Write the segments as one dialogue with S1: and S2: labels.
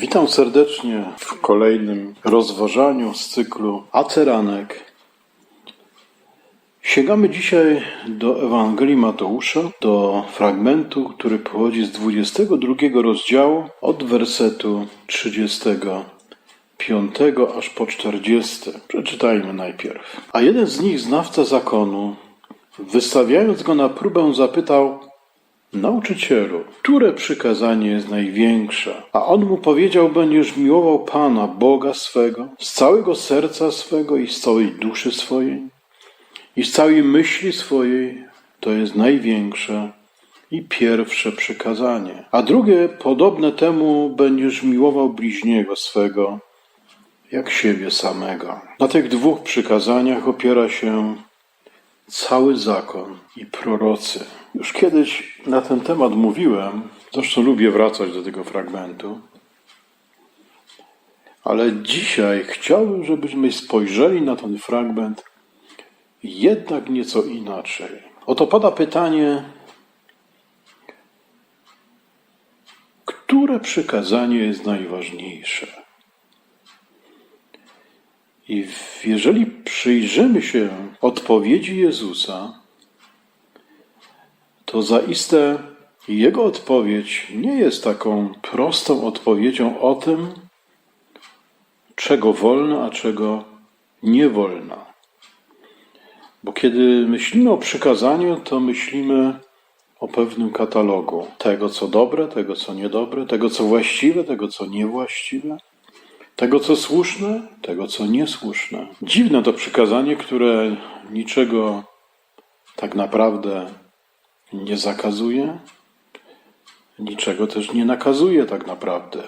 S1: Witam serdecznie w kolejnym rozważaniu z cyklu Aceranek. Sięgamy dzisiaj do Ewangelii Mateusza, do fragmentu, który pochodzi z 22 rozdziału od wersetu 35 aż po 40. Przeczytajmy najpierw. A jeden z nich, znawca zakonu, wystawiając go na próbę, zapytał: Nauczycielu, które przykazanie jest największe? A on mu powiedział: Będziesz miłował Pana, Boga swego, z całego serca swego i z całej duszy swojej, i z całej myśli swojej. To jest największe i pierwsze przykazanie. A drugie, podobne temu, będziesz miłował bliźniego swego, jak siebie samego. Na tych dwóch przykazaniach opiera się cały zakon i prorocy. Już kiedyś na ten temat mówiłem, zresztą lubię wracać do tego fragmentu, ale dzisiaj chciałbym, żebyśmy spojrzeli na ten fragment jednak nieco inaczej. Oto pada pytanie, które przykazanie jest najważniejsze? I jeżeli przyjrzymy się odpowiedzi Jezusa, to zaiste Jego odpowiedź nie jest taką prostą odpowiedzią o tym, czego wolno, a czego nie wolno. Bo kiedy myślimy o przykazaniu, to myślimy o pewnym katalogu tego, co dobre, tego, co niedobre, tego, co właściwe, tego, co niewłaściwe. Tego, co słuszne, tego, co niesłuszne. Dziwne to przykazanie, które niczego tak naprawdę nie zakazuje, niczego też nie nakazuje tak naprawdę.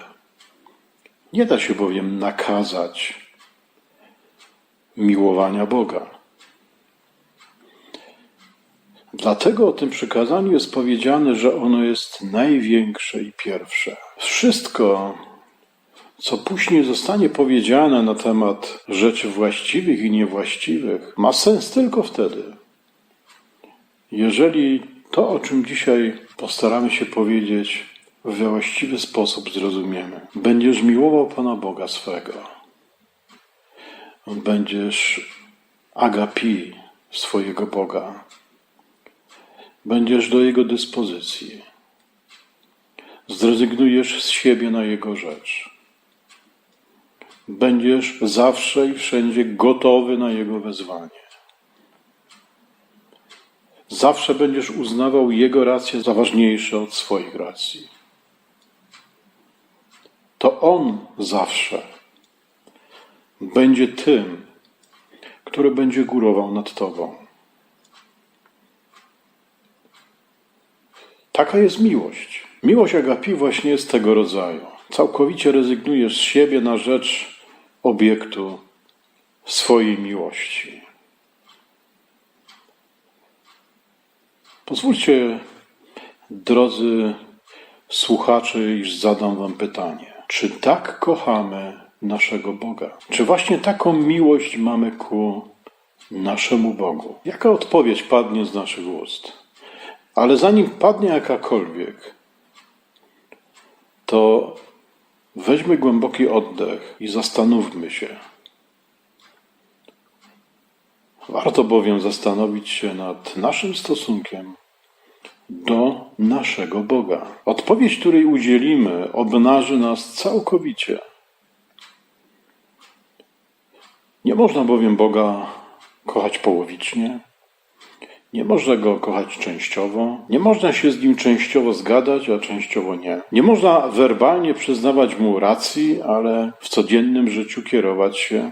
S1: Nie da się bowiem nakazać miłowania Boga. Dlatego o tym przykazaniu jest powiedziane, że ono jest największe i pierwsze. Wszystko, co później zostanie powiedziane na temat rzeczy właściwych i niewłaściwych, ma sens tylko wtedy, jeżeli to, o czym dzisiaj postaramy się powiedzieć, we właściwy sposób zrozumiemy. Będziesz miłował Pana Boga swego. Będziesz agapi swojego Boga. Będziesz do Jego dyspozycji. Zrezygnujesz z siebie na Jego rzecz. Będziesz zawsze i wszędzie gotowy na Jego wezwanie. Zawsze będziesz uznawał Jego racje za ważniejsze od swoich racji. To On zawsze będzie tym, który będzie górował nad Tobą. Taka jest miłość. Miłość agapi właśnie jest tego rodzaju. Całkowicie rezygnujesz z siebie na rzecz obiektu swojej miłości. Pozwólcie, drodzy słuchacze, iż zadam Wam pytanie. Czy tak kochamy naszego Boga? Czy właśnie taką miłość mamy ku naszemu Bogu? Jaka odpowiedź padnie z naszych ust? Ale zanim padnie jakakolwiek, to weźmy głęboki oddech i zastanówmy się. Warto bowiem zastanowić się nad naszym stosunkiem do naszego Boga. Odpowiedź, której udzielimy, obnaży nas całkowicie. Nie można bowiem Boga kochać połowicznie, nie można go kochać częściowo, nie można się z nim częściowo zgadać, a częściowo nie. Nie można werbalnie przyznawać mu racji, ale w codziennym życiu kierować się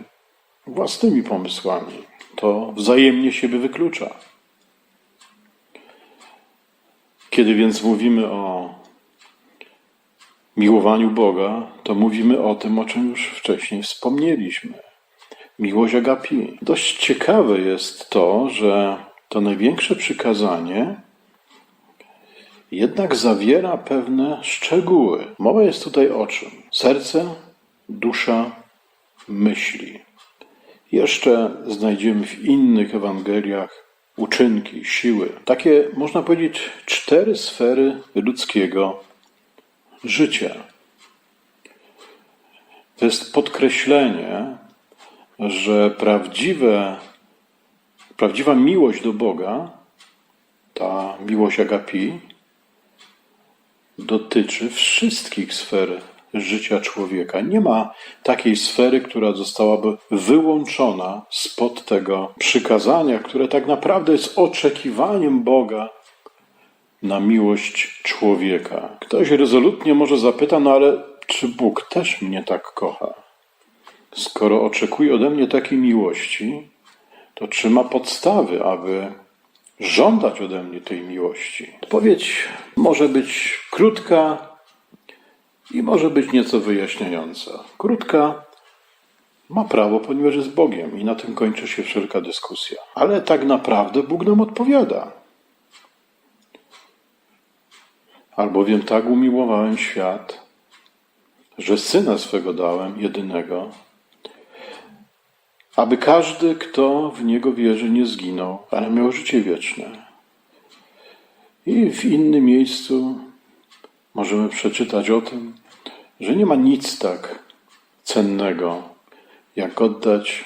S1: własnymi pomysłami. To wzajemnie siebie wyklucza. Kiedy więc mówimy o miłowaniu Boga, to mówimy o tym, o czym już wcześniej wspomnieliśmy. Miłość agapi. Dość ciekawe jest to, że to największe przykazanie jednak zawiera pewne szczegóły. Mowa jest tutaj o czym? Serce, dusza, myśli. Jeszcze znajdziemy w innych Ewangeliach uczynki, siły. Takie, można powiedzieć, cztery sfery ludzkiego życia. To jest podkreślenie, że prawdziwe, prawdziwa miłość do Boga, ta miłość agapi, dotyczy wszystkich sfer życia człowieka. Nie ma takiej sfery, która zostałaby wyłączona spod tego przykazania, które tak naprawdę jest oczekiwaniem Boga na miłość człowieka. Ktoś rezolutnie może zapyta, no ale czy Bóg też mnie tak kocha? Skoro oczekuje ode mnie takiej miłości, to czy ma podstawy, aby żądać ode mnie tej miłości? Odpowiedź może być krótka i może być nieco wyjaśniająca. Krótka ma prawo, ponieważ jest Bogiem i na tym kończy się wszelka dyskusja. Ale tak naprawdę Bóg nam odpowiada. Albowiem tak umiłowałem świat, że syna swego dałem, jedynego, aby każdy, kto w niego wierzy, nie zginął, ale miał życie wieczne. I w innym miejscu możemy przeczytać o tym, że nie ma nic tak cennego, jak oddać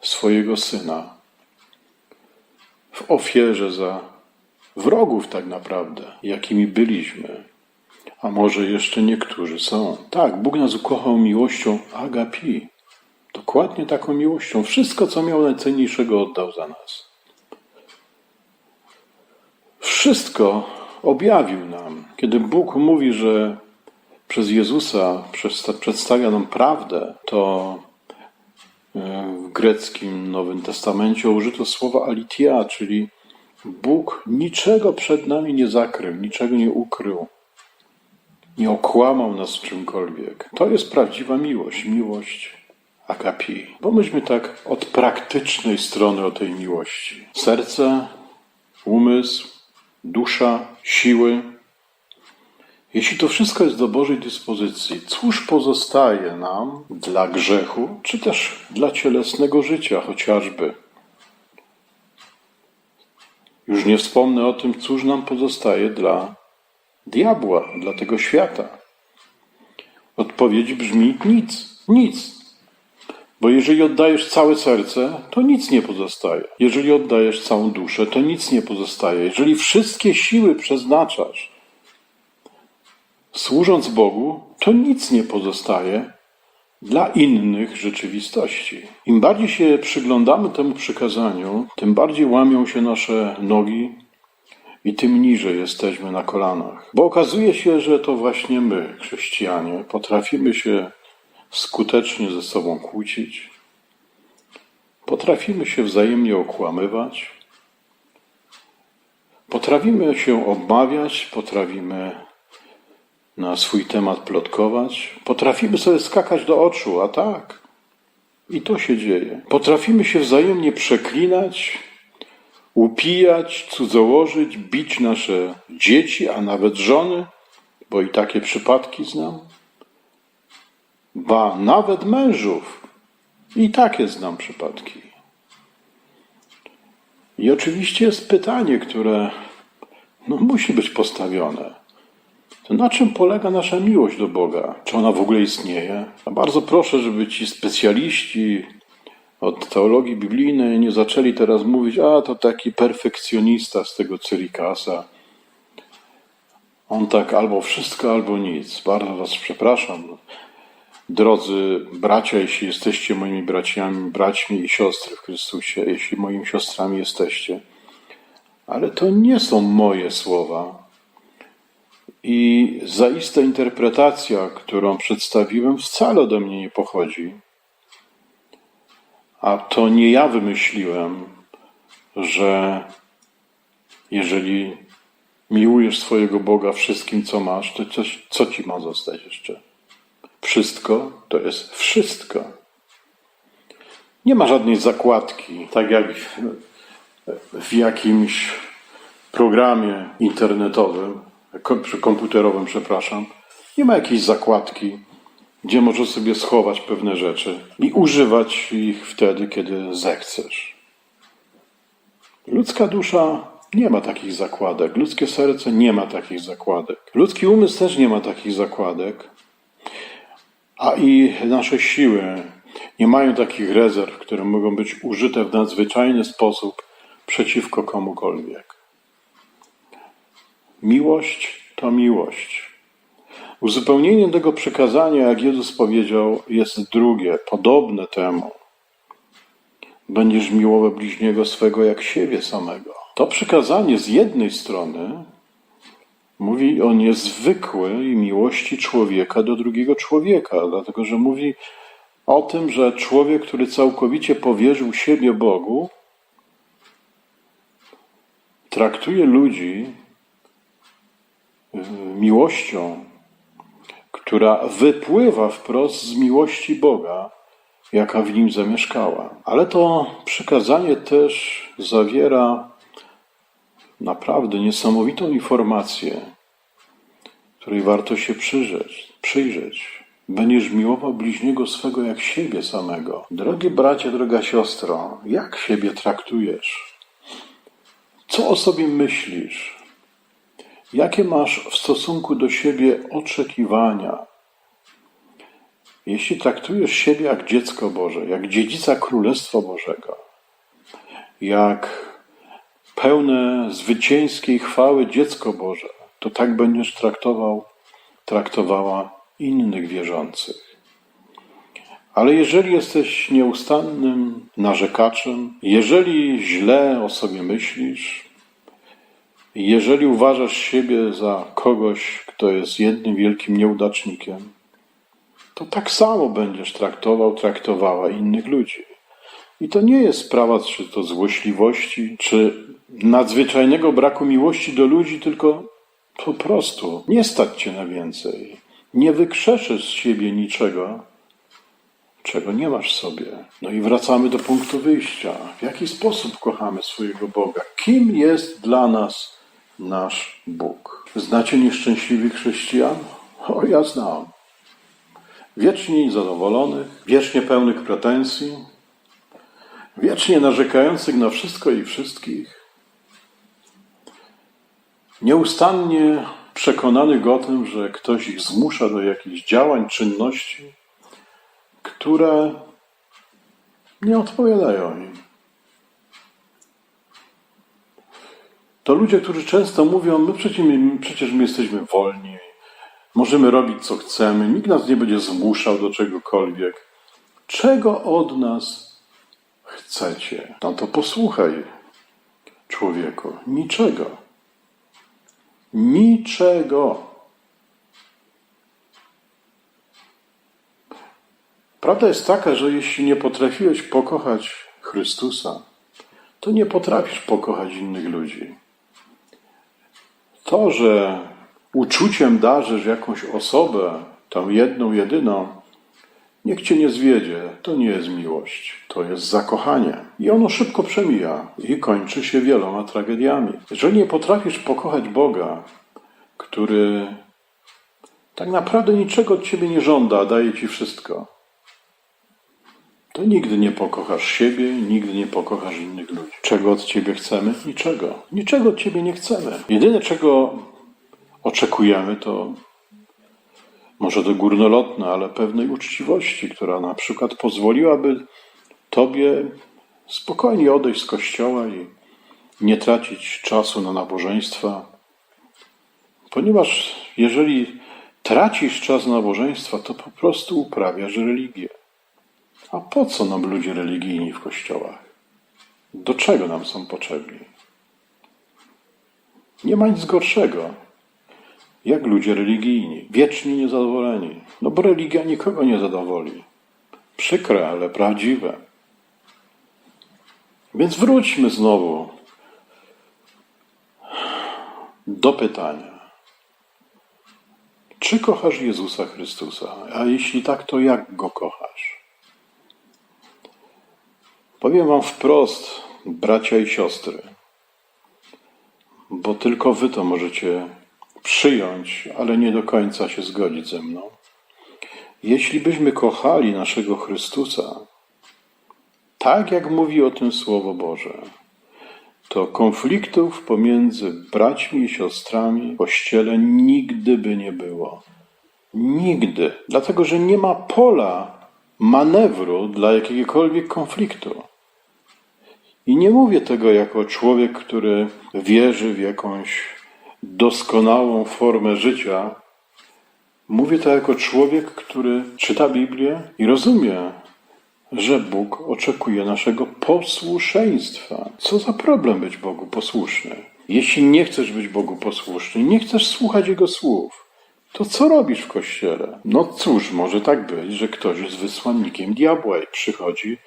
S1: swojego syna w ofierze za wrogów, tak naprawdę, jakimi byliśmy. A może jeszcze niektórzy są. Tak, Bóg nas ukochał miłością agapi. Dokładnie taką miłością. Wszystko, co miał najcenniejszego, oddał za nas. Wszystko objawił nam. Kiedy Bóg mówi, że przez Jezusa przedstawia nam prawdę, to e, w greckim Nowym Testamencie użyto słowa alitia, czyli Bóg niczego przed nami nie zakrył, niczego nie ukrył, nie okłamał nas w czymkolwiek. To jest prawdziwa miłość, miłość agapi. Pomyślmy tak od praktycznej strony o tej miłości. Serce, umysł, dusza, siły. Jeśli to wszystko jest do Bożej dyspozycji, cóż pozostaje nam dla grzechu, czy też dla cielesnego życia chociażby? Już nie wspomnę o tym, cóż nam pozostaje dla diabła, dla tego świata. Odpowiedź brzmi nic, nic. Bo jeżeli oddajesz całe serce, to nic nie pozostaje. Jeżeli oddajesz całą duszę, to nic nie pozostaje. Jeżeli wszystkie siły przeznaczasz, służąc Bogu, to nic nie pozostaje dla innych rzeczywistości. Im bardziej się przyglądamy temu przykazaniu, tym bardziej łamią się nasze nogi i tym niżej jesteśmy na kolanach. Bo okazuje się, że to właśnie my, chrześcijanie, potrafimy się skutecznie ze sobą kłócić, potrafimy się wzajemnie okłamywać, potrafimy się obmawiać, potrafimy na swój temat plotkować, potrafimy sobie skakać do oczu, a tak. I to się dzieje. Potrafimy się wzajemnie przeklinać, upijać, cudzołożyć, bić nasze dzieci, a nawet żony, bo i takie przypadki znam ba nawet mężów. I takie znam przypadki. I oczywiście jest pytanie, które no, musi być postawione. To na czym polega nasza miłość do Boga? Czy ona w ogóle istnieje? A bardzo proszę, żeby ci specjaliści od teologii biblijnej nie zaczęli teraz mówić, a to taki perfekcjonista z tego Cyrikasa. On tak albo wszystko, albo nic. Bardzo was przepraszam. Drodzy bracia, jeśli jesteście moimi braciami, braćmi i siostry w Chrystusie, jeśli moimi siostrami jesteście, ale to nie są moje słowa. I zaista interpretacja, którą przedstawiłem, wcale ode mnie nie pochodzi. A to nie ja wymyśliłem, że jeżeli miłujesz swojego Boga wszystkim, co masz, to coś, co ci ma zostać jeszcze? Wszystko to jest wszystko. Nie ma żadnej zakładki, tak jak w jakimś programie internetowym, komputerowym, przepraszam. Nie ma jakiejś zakładki, gdzie możesz sobie schować pewne rzeczy i używać ich wtedy, kiedy zechcesz. Ludzka dusza nie ma takich zakładek, ludzkie serce nie ma takich zakładek, ludzki umysł też nie ma takich zakładek. A i nasze siły nie mają takich rezerw, które mogą być użyte w nadzwyczajny sposób przeciwko komukolwiek. Miłość to miłość. Uzupełnienie tego przekazania, jak Jezus powiedział, jest drugie, podobne temu. Będziesz miłował bliźniego swego jak siebie samego. To przekazanie z jednej strony mówi o niezwykłej miłości człowieka do drugiego człowieka, dlatego że mówi o tym, że człowiek, który całkowicie powierzył siebie Bogu, traktuje ludzi y, miłością, która wypływa wprost z miłości Boga, jaka w nim zamieszkała. Ale to przykazanie też zawiera naprawdę niesamowitą informację, której warto się przyjrzeć. przyjrzeć. Będziesz miłował bliźniego swego jak siebie samego. Drogie bracie, droga siostro, jak siebie traktujesz? Co o sobie myślisz? Jakie masz w stosunku do siebie oczekiwania? Jeśli traktujesz siebie jak dziecko Boże, jak dziedzica Królestwa Bożego, jak pełne zwycięskiej chwały dziecko Boże, to tak będziesz traktował, traktowała innych wierzących. Ale jeżeli jesteś nieustannym narzekaczem, jeżeli źle o sobie myślisz, jeżeli uważasz siebie za kogoś, kto jest jednym wielkim nieudacznikiem, to tak samo będziesz traktował, traktowała innych ludzi. I to nie jest sprawa czy to złośliwości, czy nadzwyczajnego braku miłości do ludzi, tylko po prostu nie stać cię na więcej. Nie wykrzeszysz z siebie niczego, czego nie masz sobie. No i wracamy do punktu wyjścia. W jaki sposób kochamy swojego Boga? Kim jest dla nas nasz Bóg? Znacie nieszczęśliwych chrześcijan? O, ja znam. Wiecznie niezadowolonych, wiecznie pełnych pretensji, wiecznie narzekających na wszystko i wszystkich, nieustannie przekonanych o tym, że ktoś ich zmusza do jakichś działań, czynności, które nie odpowiadają im. To ludzie, którzy często mówią: My przecież, przecież my jesteśmy wolni, możemy robić co chcemy, nikt nas nie będzie zmuszał do czegokolwiek. Czego od nas chcecie? No to posłuchaj, człowieku, niczego. Niczego. Prawda jest taka, że jeśli nie potrafiłeś pokochać Chrystusa, to nie potrafisz pokochać innych ludzi. To, że uczuciem darzysz jakąś osobę, tą jedną, jedyną, niech cię nie zwiedzie. To nie jest miłość, to jest zakochanie. I ono szybko przemija i kończy się wieloma tragediami. Jeżeli nie potrafisz pokochać Boga, który tak naprawdę niczego od ciebie nie żąda, daje ci wszystko, to nigdy nie pokochasz siebie, nigdy nie pokochasz innych ludzi. Czego od ciebie chcemy? Niczego. Niczego od ciebie nie chcemy. Jedyne, czego oczekujemy, to może to górnolotne, ale pewnej uczciwości, która na przykład pozwoliłaby Tobie spokojnie odejść z kościoła i nie tracić czasu na nabożeństwa. Ponieważ jeżeli tracisz czas na nabożeństwa, to po prostu uprawiasz religię. A po co nam ludzie religijni w kościołach? Do czego nam są potrzebni? Nie ma nic gorszego, jak ludzie religijni, wiecznie niezadowoleni. No bo religia nikogo nie zadowoli. Przykre, ale prawdziwe. Więc wróćmy znowu do pytania. Czy kochasz Jezusa Chrystusa? A jeśli tak, to jak go kochasz? Powiem Wam wprost, bracia i siostry, bo tylko Wy to możecie przyjąć, ale nie do końca się zgodzić ze mną. Jeśli byśmy kochali naszego Chrystusa, tak jak mówi o tym Słowo Boże, to konfliktów pomiędzy braćmi i siostrami w kościele nigdy by nie było. Nigdy. Dlatego, że nie ma pola manewru dla jakiegokolwiek konfliktu. I nie mówię tego jako człowiek, który wierzy w jakąś doskonałą formę życia. Mówię to jako człowiek, który czyta Biblię i rozumie, że Bóg oczekuje naszego posłuszeństwa. Co za problem być Bogu posłuszny? Jeśli nie chcesz być Bogu posłuszny, nie chcesz słuchać Jego słów, to co robisz w kościele? No cóż, może tak być, że ktoś jest wysłannikiem diabła i przychodzi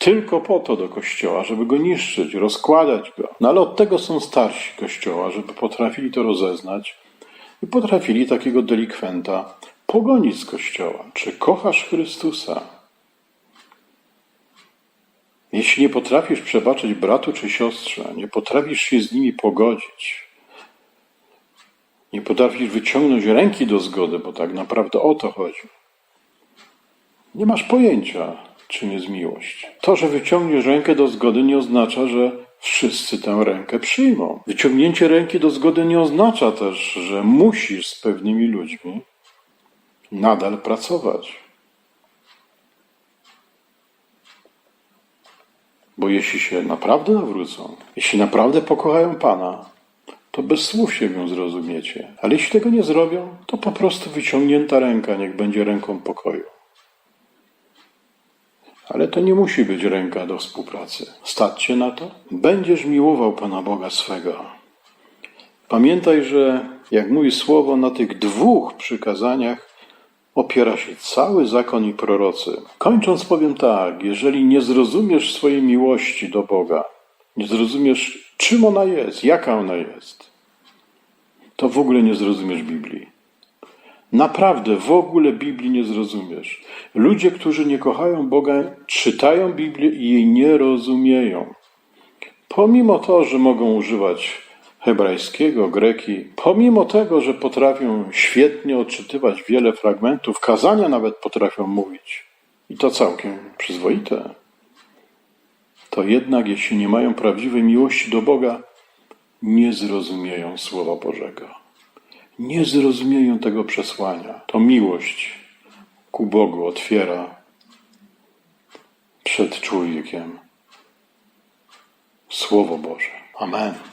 S1: tylko po to do kościoła, żeby go niszczyć, rozkładać go. No ale od tego są starsi kościoła, żeby potrafili to rozeznać i potrafili takiego delikwenta pogonić z kościoła. Czy kochasz Chrystusa? Jeśli nie potrafisz przebaczyć bratu czy siostrze, nie potrafisz się z nimi pogodzić, nie potrafisz wyciągnąć ręki do zgody, bo tak naprawdę o to chodzi. Nie masz pojęcia, czym jest miłość. To, że wyciągniesz rękę do zgody, nie oznacza, że wszyscy tę rękę przyjmą. Wyciągnięcie ręki do zgody nie oznacza też, że musisz z pewnymi ludźmi nadal pracować. Bo jeśli się naprawdę nawrócą, jeśli naprawdę pokochają Pana, to bez słów się ją zrozumiecie. Ale jeśli tego nie zrobią, to po prostu wyciągnięta ręka niech będzie ręką pokoju. Ale to nie musi być ręka do współpracy. Stać się na to? Będziesz miłował Pana Boga swego. Pamiętaj, że jak mówi słowo, na tych dwóch przykazaniach opiera się cały zakon i prorocy. Kończąc powiem tak, jeżeli nie zrozumiesz swojej miłości do Boga, nie zrozumiesz czym ona jest, jaka ona jest, to w ogóle nie zrozumiesz Biblii. Naprawdę w ogóle Biblii nie zrozumiesz. Ludzie, którzy nie kochają Boga, czytają Biblię i jej nie rozumieją. Pomimo to, że mogą używać hebrajskiego, greki, pomimo tego, że potrafią świetnie odczytywać wiele fragmentów, kazania nawet potrafią mówić, i to całkiem przyzwoite, to jednak, jeśli nie mają prawdziwej miłości do Boga, nie zrozumieją Słowa Bożego. Nie zrozumieją tego przesłania. To miłość ku Bogu otwiera przed człowiekiem Słowo Boże. Amen.